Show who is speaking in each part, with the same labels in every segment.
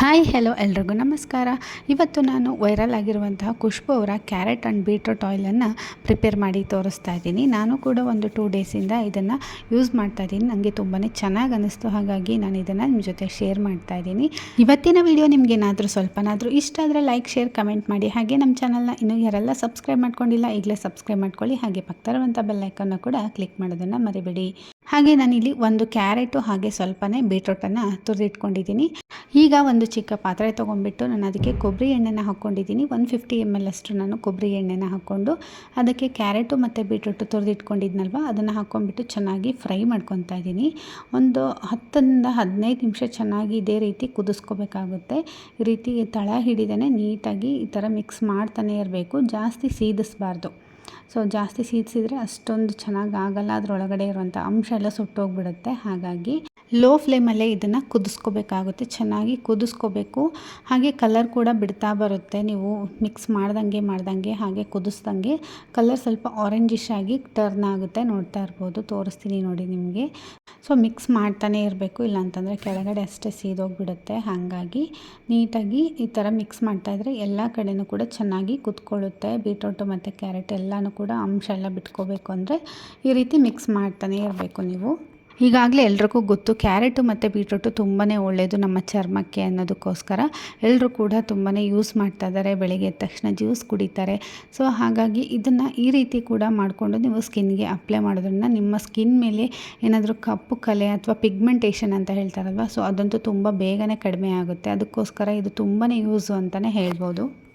Speaker 1: Hi hello ಎಲ್ರಿಗೂ ನಮಸ್ಕಾರ. ಇವತ್ತು ನಾನು ವೈರಲ್ ಆಗಿರುವಂತಹ ಖುಷ್ಬು ಅವರ ಕ್ಯಾರೆಟ್ ಆ್ಯಂಡ್ ಬೀಟ್ರೂಟ್ ಆಯಿಲನ್ನು ಪ್ರಿಪೇರ್ ಮಾಡಿ ತೋರಿಸ್ತಾ ಇದ್ದೀನಿ. ನಾನು ಕೂಡ ಒಂದು ಟೂ ಡೇಸಿಂದ ಇದನ್ನು ಯೂಸ್ ಮಾಡ್ತಾ ಇದ್ದೀನಿ. ನನಗೆ ತುಂಬಾ ಚೆನ್ನಾಗಿ ಅನ್ನಿಸ್ತು ಹಾಗಾಗಿ ನಾನು ಇದನ್ನು ನಿಮ್ಮ ಜೊತೆ ಶೇರ್ ಮಾಡ್ತಾ ಇದ್ದೀನಿ. ಇವತ್ತಿನ ವಿಡಿಯೋ ನಿಮ್ಗೆ ಏನಾದರೂ ಸ್ವಲ್ಪನಾದರೂ ಇಷ್ಟ ಆದರೆ ಲೈಕ್ ಶೇರ್ ಕಮೆಂಟ್ ಮಾಡಿ. ಹಾಗೆ ನಮ್ಮ ಚಾನಲ್ನ ಇನ್ನೂ ಯಾರೆಲ್ಲ ಸಬ್ಸ್ಕ್ರೈಬ್ ಮಾಡ್ಕೊಂಡಿಲ್ಲ ಈಗಲೇ ಸಬ್ಸ್ಕ್ರೈಬ್ ಮಾಡ್ಕೊಳ್ಳಿ. ಹಾಗೆ ಪಕ್ಕದಲ್ಲಿರುವಂಥ ಬೆಲ್ಲೈಕನ್ನು ಕೂಡ ಕ್ಲಿಕ್ ಮಾಡೋದನ್ನು ಮರಿಬೇಡಿ. ಹಾಗೆ ನಾನಿಲ್ಲಿ ಒಂದು ಕ್ಯಾರೆಟು ಹಾಗೆ ಸ್ವಲ್ಪನೇ ಬೀಟ್ರೋಟನ್ನು ತುರಿದಿಟ್ಕೊಂಡಿದ್ದೀನಿ. ಈಗ ಒಂದು ಚಿಕ್ಕ ಪಾತ್ರೆ ತೊಗೊಂಡ್ಬಿಟ್ಟು ನಾನು ಅದಕ್ಕೆ ಕೊಬ್ಬರಿ ಎಣ್ಣೆನ ಹಾಕ್ಕೊಂಡಿದ್ದೀನಿ. ಒನ್ ಫಿಫ್ಟಿ ಎಂ ಎಲ್ ಅಷ್ಟು ನಾನು ಕೊಬ್ಬರಿ ಎಣ್ಣೆನ ಹಾಕ್ಕೊಂಡು ಅದಕ್ಕೆ ಕ್ಯಾರೆಟು ಮತ್ತು ಬೀಟ್ರೋಟು ತುರಿದಿಟ್ಕೊಂಡಿದ್ನಲ್ವ? ಅದನ್ನು ಹಾಕ್ಕೊಂಡ್ಬಿಟ್ಟು ಚೆನ್ನಾಗಿ ಫ್ರೈ ಮಾಡ್ಕೊತಾ ಇದ್ದೀನಿ. ಒಂದು ಹತ್ತರಿಂದ ಹದಿನೈದು ನಿಮಿಷ ಚೆನ್ನಾಗಿ ಇದೇ ರೀತಿ ಕುದಿಸ್ಕೋಬೇಕಾಗುತ್ತೆ. ಈ ರೀತಿ ತಳ ಹಿಡಿದೇ ನೀಟಾಗಿ ಈ ಥರ ಮಿಕ್ಸ್ ಮಾಡ್ತಾನೆ ಇರಬೇಕು. ಜಾಸ್ತಿ ಸೀದಿಸ್ಬಾರ್ದು. ಸೊ ಜಾಸ್ತಿ ಸೀದ್ಸಿದ್ರೆ ಅಷ್ಟೊಂದು ಚೆನ್ನಾಗಿ ಆಗಲ್ಲ. ಅದರೊಳಗಡೆ ಇರುವಂಥ ಅಂಶ ಎಲ್ಲ ಸುಟ್ಟೋಗ್ಬಿಡುತ್ತೆ. ಹಾಗಾಗಿ ಲೋ ಫ್ಲೇಮಲ್ಲೇ ಇದನ್ನು ಕುದಿಸ್ಕೋಬೇಕಾಗುತ್ತೆ, ಚೆನ್ನಾಗಿ ಕುದಿಸ್ಕೋಬೇಕು. ಹಾಗೆ ಕಲರ್ ಕೂಡ ಬಿಡ್ತಾ ಬರುತ್ತೆ, ನೀವು ಮಿಕ್ಸ್ ಮಾಡ್ದಂಗೆ ಮಾಡ್ದಂಗೆ ಹಾಗೆ ಕುದಿಸ್ದಂಗೆ. ಕಲರ್ ಸ್ವಲ್ಪ ಆರೆಂಜಿಶ್ ಆಗಿ ಟರ್ನ್ ಆಗುತ್ತೆ, ನೋಡ್ತಾ ಇರ್ಬೋದು, ತೋರಿಸ್ತೀನಿ ನೋಡಿ ನಿಮಗೆ. ಸೊ ಮಿಕ್ಸ್ ಮಾಡ್ತಾನೆ ಇರಬೇಕು, ಇಲ್ಲಾಂತಂದರೆ ಕೆಳಗಡೆ ಅಷ್ಟೇ ಸೀದೋಗಿಬಿಡುತ್ತೆ, ಹಾಗಾಗಿ ನೀಟಾಗಿ ಈ ಥರ ಮಿಕ್ಸ್ ಮಾಡ್ತಾಯಿದ್ರೆ ಎಲ್ಲ ಕಡೆಯೂ ಕೂಡ ಚೆನ್ನಾಗಿ ಕುತ್ಕೊಳ್ಳುತ್ತೆ. ಬೀಟ್ರೋಟು ಮತ್ತು ಕ್ಯಾರೆಟ್ ಎಲ್ಲನೂ ಕೂಡ ಅಂಶ ಎಲ್ಲ ಬಿಟ್ಕೋಬೇಕು ಅಂದರೆ ಈ ರೀತಿ ಮಿಕ್ಸ್ ಮಾಡ್ತಾನೆ ಇರಬೇಕು ನೀವು. ಈಗಾಗಲೇ ಎಲ್ರಿಗೂ ಗೊತ್ತು, ಕ್ಯಾರೆಟು ಮತ್ತು ಬೀಟ್ರೂಟು ತುಂಬಾ ಒಳ್ಳೆಯದು ನಮ್ಮ ಚರ್ಮಕ್ಕೆ ಅನ್ನೋದಕ್ಕೋಸ್ಕರ. ಎಲ್ಲರೂ ಕೂಡ ತುಂಬಾ ಯೂಸ್ ಮಾಡ್ತಾ ಇದ್ದಾರೆ ಬೆಳಗ್ಗೆ ಎದ್ದ ತಕ್ಷಣ ಜ್ಯೂಸ್ ಕುಡಿತಾರೆ. ಸೊ, ಹಾಗಾಗಿ ಇದನ್ನು ಈ ರೀತಿ ಕೂಡ ಮಾಡಿಕೊಂಡು ನೀವು ಸ್ಕಿನ್ಗೆ ಅಪ್ಲೈ ಮಾಡೋದ್ರಿಂದ ನಿಮ್ಮ ಸ್ಕಿನ್ ಮೇಲೆ ಏನಾದರೂ ಕಪ್ಪು ಕಲೆ ಅಥವಾ ಪಿಗ್ಮೆಂಟೇಷನ್ ಅಂತ ಹೇಳ್ತಾರಲ್ವ, ಸೊ, ಅದಂತೂ ತುಂಬ ಬೇಗನೆ ಕಡಿಮೆ ಆಗುತ್ತೆ. ಅದಕ್ಕೋಸ್ಕರ ಇದು ತುಂಬಾ ಯೂಸು ಅಂತಲೇ ಹೇಳ್ಬೋದು.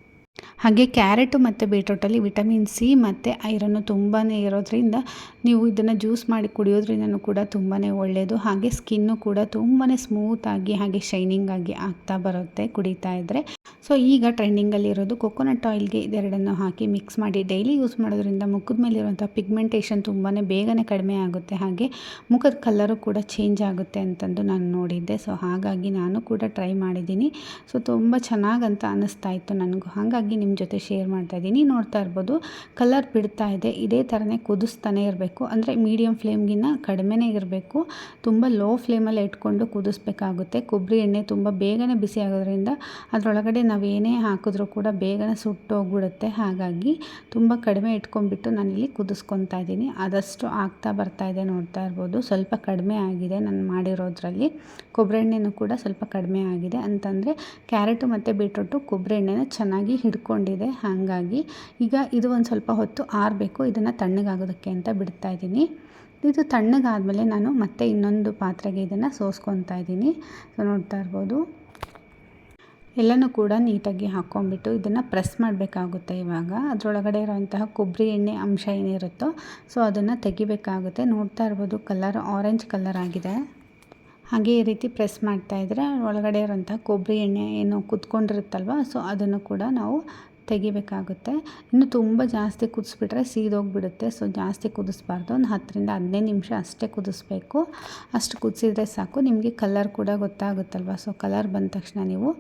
Speaker 1: ಹಾಗೆ ಕ್ಯಾರೆಟು ಮತ್ತು ಬೀಟ್ರೂಟಲ್ಲಿ ವಿಟಮಿನ್ ಸಿ ಮತ್ತು ಐರನ್ನು ತುಂಬಾ ಇರೋದ್ರಿಂದ ನೀವು ಇದನ್ನು ಜ್ಯೂಸ್ ಮಾಡಿ ಕುಡಿಯೋದ್ರಿಂದನೂ ಕೂಡ ತುಂಬಾ ಒಳ್ಳೆಯದು ಹಾಗೆ ಸ್ಕಿನ್ನು ಕೂಡ ತುಂಬಾ ಸ್ಮೂತಾಗಿ ಹಾಗೆ ಶೈನಿಂಗ್ ಆಗಿ ಆಗ್ತಾ ಬರುತ್ತೆ ಕುಡಿತಾ ಇದ್ದರೆ ಸೊ, ಈಗ ಟ್ರೆಂಡಿಂಗಲ್ಲಿರೋದು ಕೊಕೊನಟ್ ಆಯಿಲ್ಗೆ ಇದೆರಡನ್ನು ಹಾಕಿ ಮಿಕ್ಸ್ ಮಾಡಿ ಡೈಲಿ ಯೂಸ್ ಮಾಡೋದ್ರಿಂದ ಮುಖದ ಮೇಲಿರುವಂಥ ಪಿಗ್ಮೆಂಟೇಷನ್ ತುಂಬಾ ಬೇಗನೆ ಕಡಿಮೆ ಆಗುತ್ತೆ. ಹಾಗೆ ಮುಖದ ಕಲರು ಕೂಡ ಚೇಂಜ್ ಆಗುತ್ತೆ ಅಂತಂದು ನಾನು ನೋಡಿದ್ದೆ. ಸೊ, ಹಾಗಾಗಿ ನಾನು ಕೂಡ ಟ್ರೈ ಮಾಡಿದ್ದೀನಿ. ಸೊ, ತುಂಬ ಚೆನ್ನಾಗಂತ ಅನ್ನಿಸ್ತಾ ಇತ್ತು ನನಗೂ. ಹಾಗಾಗಿ ನಿಮ್ಮ ಜೊತೆ ಶೇರ್ ಮಾಡ್ತಾ ಇದ್ದೀನಿ ನೋಡ್ತಾ ಇರ್ಬೋದು ಕಲರ್ ಬಿಡ್ತಾ ಇದೆ. ಇದೇ ಥರನೇ ಕುದಿಸ್ತಾನೆ ಇರಬೇಕು. ಅಂದರೆ ಮೀಡಿಯಮ್ ಫ್ಲೇಮ್ಗಿನ್ನ ಕಡಿಮೆನೇ ಇರಬೇಕು. ತುಂಬ ಲೋ ಫ್ಲೇಮಲ್ಲಿ ಇಟ್ಕೊಂಡು ಕುದಿಸ್ಬೇಕಾಗುತ್ತೆ. ಕೊಬ್ಬರಿ ಎಣ್ಣೆ ತುಂಬ ಬೇಗನೆ ಬಿಸಿ ಆಗೋದ್ರಿಂದ ಅದರೊಳಗಡೆ ನಾವು ಏನೇ ಹಾಕಿದ್ರೂ ಕೂಡ ಬೇಗನೆ ಸುಟ್ಟೋಗ್ಬಿಡುತ್ತೆ ಹಾಗಾಗಿ ತುಂಬ ಕಡಿಮೆ ಇಟ್ಕೊಂಡ್ಬಿಟ್ಟು ನಾನಿಲ್ಲಿ ಕುದಿಸ್ಕೊತಾ ಇದ್ದೀನಿ ಆದಷ್ಟು ಆಗ್ತಾ ಬರ್ತಾ ಇದೆ ನೋಡ್ತಾ ಇರ್ಬೋದು. ಸ್ವಲ್ಪ ಕಡಿಮೆ ಆಗಿದೆ ನಾನು ಮಾಡಿರೋದ್ರಲ್ಲಿ. ಕೊಬ್ಬರಿ ಎಣ್ಣೆನೂ ಕೂಡ ಸ್ವಲ್ಪ ಕಡಿಮೆ ಆಗಿದೆ. ಅಂತಂದರೆ ಕ್ಯಾರೆಟು ಮತ್ತು ಬೀಟ್ರೂಟು ಕೊಬ್ಬರಿ ಎಣ್ಣೆನ ಚೆನ್ನಾಗಿ ಹಿಡ್ಕೊಂಡಿದೆ ಹಾಗಾಗಿ ಈಗ ಇದು ಒಂದು ಸ್ವಲ್ಪ ಹೊತ್ತು ಆರಬೇಕು. ಇದನ್ನು ತಣ್ಣಗಾಗೋದಕ್ಕೆ ಅಂತ ಬಿಡ್ತಾ ಇದ್ದೀನಿ. ಇದು ತಣ್ಣಗಾದಮೇಲೆ ನಾನು ಮತ್ತೆ ಇನ್ನೊಂದು ಪಾತ್ರೆಗೆ ಇದನ್ನು ಸೋಸ್ಕೊತಾ ಇದ್ದೀನಿ. ಸೊ, ನೋಡ್ತಾ ಇರ್ಬೋದು. ಎಲ್ಲನೂ ಕೂಡ ನೀಟಾಗಿ ಹಾಕ್ಕೊಂಬಿಟ್ಟು ಇದನ್ನು ಪ್ರೆಸ್ ಮಾಡಬೇಕಾಗುತ್ತೆ ಇವಾಗ. ಅದರೊಳಗಡೆ ಇರೋಂತಹ ಕೊಬ್ಬರಿ ಎಣ್ಣೆ ಅಂಶ ಏನಿರುತ್ತೋ, ಸೊ ಅದನ್ನು ತೆಗಿಬೇಕಾಗುತ್ತೆ. ನೋಡ್ತಾ ಇರ್ಬೋದು, ಕಲರ್ ಆರೆಂಜ್ ಕಲರ್ ಆಗಿದೆ. ಹಾಗೆ ಈ ರೀತಿ ಪ್ರೆಸ್ ಮಾಡ್ತಾಯಿದ್ರೆ ಒಳಗಡೆ ಇರೋಂಥ ಕೊಬ್ಬರಿ ಎಣ್ಣೆ ಏನು ಕುತ್ಕೊಂಡಿರುತ್ತಲ್ವ, ಸೊ ಅದನ್ನು ಕೂಡ ನಾವು ತೆಗಿಬೇಕಾಗುತ್ತೆ. ಇನ್ನು ತುಂಬ ಜಾಸ್ತಿ ಕುದಿಸ್ಬಿಟ್ರೆ ಸೀದೋಗಿಬಿಡುತ್ತೆ, ಸೊ ಜಾಸ್ತಿ ಕುದಿಸ್ಬಾರ್ದು. ಒಂದು ಹತ್ತರಿಂದ ಹದಿನೈದು ನಿಮಿಷ ಅಷ್ಟೇ ಕುದಿಸ್ಬೇಕು. ಅಷ್ಟು ಕುದಿಸಿದ್ರೆ ಸಾಕು. ನಿಮಗೆ ಕಲರ್ ಕೂಡ ಗೊತ್ತಾಗುತ್ತಲ್ವ, ಸೊ ಕಲರ್ ಬಂದ ತಕ್ಷಣ ನೀವು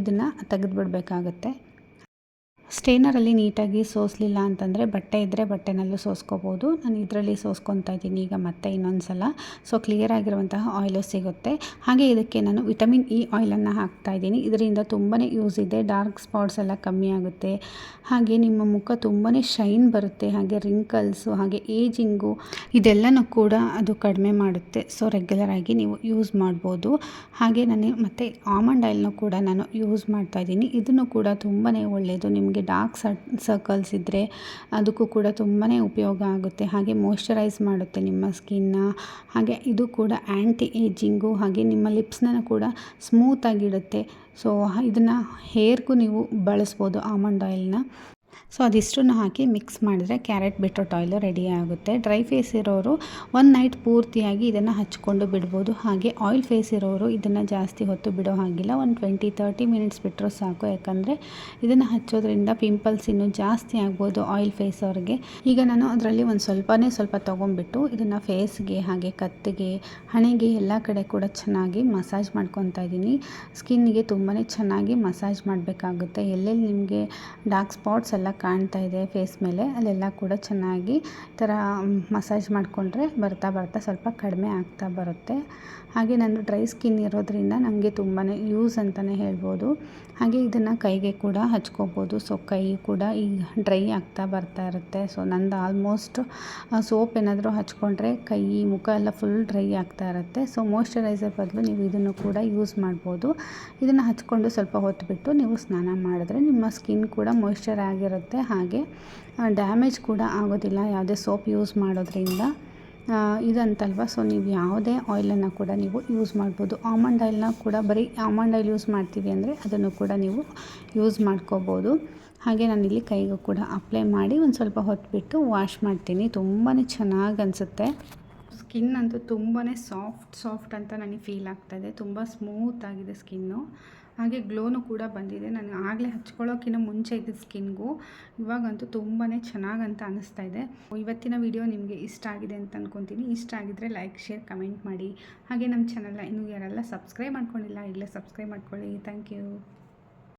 Speaker 1: ಇದನ್ನು ತೆಗೆದುಬಿಡ್ಬೇಕಾಗತ್ತೆ. ಸ್ಟೇನರಲ್ಲಿ ನೀಟಾಗಿ ಸೋಸಲಿಲ್ಲ ಅಂತಂದರೆ ಬಟ್ಟೆ ಇದ್ದರೆ ಬಟ್ಟೆನಲ್ಲೂ ಸೋಸ್ಕೋಬೋದು. ನಾನು ಇದರಲ್ಲಿ ಸೋಸ್ಕೊತಾ ಇದ್ದೀನಿ ಈಗ ಮತ್ತೆ ಇನ್ನೊಂದು ಸಲ ಸೊ ಕ್ಲಿಯರ್ ಆಗಿರುವಂತಹ ಆಯಿಲು ಸಿಗುತ್ತೆ. ಹಾಗೆ ಇದಕ್ಕೆ ನಾನು ವಿಟಮಿನ್ ಇ ಆಯಿಲನ್ನು ಹಾಕ್ತಾ ಇದ್ದೀನಿ. ಇದರಿಂದ ತುಂಬಾ ಯೂಸ್ ಇದೆ. ಡಾರ್ಕ್ ಸ್ಪಾಟ್ಸ್ ಎಲ್ಲ ಕಮ್ಮಿ ಆಗುತ್ತೆ. ಹಾಗೆ ನಿಮ್ಮ ಮುಖ ತುಂಬಾ ಶೈನ್ ಬರುತ್ತೆ. ಹಾಗೆ ರಿಂಕಲ್ಸು ಹಾಗೆ ಏಜಿಂಗು ಇದೆಲ್ಲನೂ ಕೂಡ ಅದು ಕಡಿಮೆ ಮಾಡುತ್ತೆ. ಸೊ ರೆಗ್ಯುಲರ್ ಆಗಿ ನೀವು ಯೂಸ್ ಮಾಡ್ಬೋದು. ಹಾಗೆ ನಾನು ಮತ್ತು ಆಮಂಡ್ ಆಯಿಲ್ನೂ ಕೂಡ ನಾನು ಯೂಸ್ ಮಾಡ್ತಾ ಇದ್ದೀನಿ. ಇದನ್ನು ಕೂಡ ತುಂಬಾ ಒಳ್ಳೆಯದು ನಿಮಗೆ ಡಾರ್ಕ್ ಸರ್ಕಲ್ಸ್ ಇದ್ದರೆ ಅದಕ್ಕೂ ಕೂಡ ತುಂಬಾ ಉಪಯೋಗ ಆಗುತ್ತೆ. ಹಾಗೆ ಮಾಯ್ಶ್ಚರೈಸ್ ಮಾಡುತ್ತೆ ನಿಮ್ಮ ಸ್ಕಿನ್ನ ಹಾಗೆ ಇದು ಕೂಡ ಆ್ಯಂಟಿ ಏಜಿಂಗು ಹಾಗೆ ನಿಮ್ಮ ಲಿಪ್ಸ್ನ ಕೂಡ ಸ್ಮೂತಾಗಿಡುತ್ತೆ ಸೊ ಇದನ್ನು ಹೇರ್ಗೂ ನೀವು ಬಳಸ್ಬೋದು ಆಮಂಡ್ ಆಯಿಲ್ನ ಸೊ ಅದಿಷ್ಟನ್ನು ಹಾಕಿ ಮಿಕ್ಸ್ ಮಾಡಿದ್ರೆ ಕ್ಯಾರೆಟ್ ಬಿಟ್ರೋಟ್ ಆಯಿಲು ರೆಡಿ ಆಗುತ್ತೆ. ಡ್ರೈ ಫೇಸ್ ಇರೋರು ಒನ್ ನೈಟ್ ಪೂರ್ತಿಯಾಗಿ ಇದನ್ನು ಹಚ್ಕೊಂಡು ಬಿಡ್ಬೋದು. ಹಾಗೆ ಆಯಿಲ್ ಫೇಸ್ ಇರೋರು ಇದನ್ನು ಜಾಸ್ತಿ ಹೊತ್ತು ಬಿಡೋ ಹಾಗಿಲ್ಲ. ಒಂದು ಟ್ವೆಂಟಿ ತರ್ಟಿ ಮಿನಿಟ್ಸ್ ಬಿಟ್ಟರೂ ಸಾಕು. ಯಾಕಂದರೆ ಇದನ್ನು ಹಚ್ಚೋದ್ರಿಂದ ಪಿಂಪಲ್ಸ್ ಇನ್ನೂ ಜಾಸ್ತಿ ಆಗ್ಬೋದು ಆಯಿಲ್ ಫೇಸ್ ಅವ್ರಿಗೆ. ಈಗ ನಾನು ಅದರಲ್ಲಿ ಒಂದು ಸ್ವಲ್ಪನೇ ಸ್ವಲ್ಪ ತೊಗೊಂಡ್ಬಿಟ್ಟು ಇದನ್ನು ಫೇಸ್ಗೆ, ಹಾಗೆ ಕತ್ತಿಗೆ, ಹಣೆಗೆ ಎಲ್ಲ ಕಡೆ ಕೂಡ ಚೆನ್ನಾಗಿ ಮಸಾಜ್ ಮಾಡ್ಕೊತಾ ಇದ್ದೀನಿ. ಸ್ಕಿನ್ಗೆ ತುಂಬಾ ಚೆನ್ನಾಗಿ ಮಸಾಜ್ ಮಾಡಬೇಕಾಗುತ್ತೆ. ಎಲ್ಲೆಲ್ಲಿ ನಿಮಗೆ ಡಾರ್ಕ್ ಸ್ಪಾಟ್ಸ್ ಎಲ್ಲ ಕಾಣ್ತಾ ಇದೆ ಫೇಸ್ ಮೇಲೆ. ಅಲ್ಲೆಲ್ಲ ಕೂಡ ಚೆನ್ನಾಗಿ ಥರ ಮಸಾಜ್ ಮಾಡಿಕೊಂಡ್ರೆ ಬರ್ತಾ ಬರ್ತಾ ಸ್ವಲ್ಪ ಕಡಿಮೆ ಆಗ್ತಾ ಬರುತ್ತೆ. ಹಾಗೆ ನಾನು ಡ್ರೈ ಸ್ಕಿನ್ ಇರೋದ್ರಿಂದ ನನಗೆ ತುಂಬಾ ಯೂಸ್ ಅಂತಲೇ ಹೇಳ್ಬೋದು. ಹಾಗೆ ಇದನ್ನು ಕೈಗೆ ಕೂಡ ಹಚ್ಕೋಬೋದು. ಸೊ ಕೈ ಕೂಡ ಈಗ ಡ್ರೈ ಆಗ್ತಾ ಬರ್ತಾ ಇರುತ್ತೆ. ಸೊ ನಂದು ಆಲ್ಮೋಸ್ಟ್ ಸೋಪ್ ಏನಾದರೂ ಹಚ್ಕೊಂಡ್ರೆ ಕೈ, ಮುಖ ಎಲ್ಲ ಫುಲ್ ಡ್ರೈ ಆಗ್ತಾ ಇರುತ್ತೆ. ಸೊ ಮಾಯ್ಶ್ಚರೈಸರ್ ಬದಲು ನೀವು ಇದನ್ನು ಕೂಡ ಯೂಸ್ ಮಾಡ್ಬೋದು. ಇದನ್ನು ಹಚ್ಕೊಂಡು ಸ್ವಲ್ಪ ಹೊತ್ತು ಬಿಟ್ಟು ನೀವು ಸ್ನಾನ ಮಾಡಿದ್ರೆ ನಿಮ್ಮ ಸ್ಕಿನ್ ಕೂಡ ಮಾಯ್ಶ್ಚರ್ ಆಗಿರುತ್ತೆ ಹಾಗೆ ಡ್ಯಾಮೇಜ್ ಕೂಡ ಆಗೋದಿಲ್ಲ. ಯಾವುದೇ ಸೋಪ್ ಯೂಸ್ ಮಾಡೋದ್ರಿಂದ. ಇದಂತಲ್ವ? ಸೊ ನೀವು ಯಾವುದೇ ಆಯಿಲನ್ನು ಕೂಡ ನೀವು ಯೂಸ್ ಮಾಡ್ಬೋದು. ಆಮಂಡ್ ಆಯಿಲ್ನ ಕೂಡ ಬರೀ ಆಮಂಡ್ ಆಯಿಲ್ ಯೂಸ್ ಮಾಡ್ತೀವಿ ಅಂದರೆ ಅದನ್ನು ಕೂಡ ನೀವು ಯೂಸ್ ಮಾಡ್ಕೋಬೋದು. ಹಾಗೆ ನಾನಿಲ್ಲಿ ಕೈಗೂ ಕೂಡ ಅಪ್ಲೈ ಮಾಡಿ ಒಂದು ಸ್ವಲ್ಪ ಹೊತ್ತು ಬಿಟ್ಟು ವಾಶ್ ಮಾಡ್ತೀನಿ. ತುಂಬಾ ಚೆನ್ನಾಗಿ ಅನಿಸುತ್ತೆ. ಸ್ಕಿನ್ ಅಂತೂ ತುಂಬಾ ಸಾಫ್ಟ್ ಸಾಫ್ಟ್ ಅಂತ ನನಗೆ ಫೀಲ್ ಆಗ್ತಾಯಿದೆ ತುಂಬ ಸ್ಮೂತ್ ಆಗಿದೆ ಸ್ಕಿನ್ನು ಹಾಗೆ ಗ್ಲೋನು ಕೂಡ ಬಂದಿದೆ. ನಾನು ಆಗಲೇ ಹಚ್ಕೊಳ್ಳೋಕ್ಕಿಂತ ಮುಂಚೆ ಇದ್ದ ಸ್ಕಿನ್ಗೂ ಇವಾಗಂತೂ ತುಂಬಾ ಚೆನ್ನಾಗಂತ ಅನ್ನಿಸ್ತಾ ಇದೆ. ಇವತ್ತಿನ ವಿಡಿಯೋ ನಿಮಗೆ ಇಷ್ಟ ಆಗಿದೆ ಅಂತ ಅಂದ್ಕೊತೀನಿ ಇಷ್ಟ ಆಗಿದ್ರೆ ಲೈಕ್, ಶೇರ್, ಕಮೆಂಟ್ ಮಾಡಿ. ಹಾಗೆ ನಮ್ಮ ಚಾನಲ್ನ ಇನ್ನೂ ಯಾರೆಲ್ಲ ಸಬ್ಸ್ಕ್ರೈಬ್ ಮಾಡ್ಕೊಂಡಿಲ್ಲ ಈಗಲೇ ಸಬ್ಸ್ಕ್ರೈಬ್ ಮಾಡ್ಕೊಳ್ಳಿ. Thank you.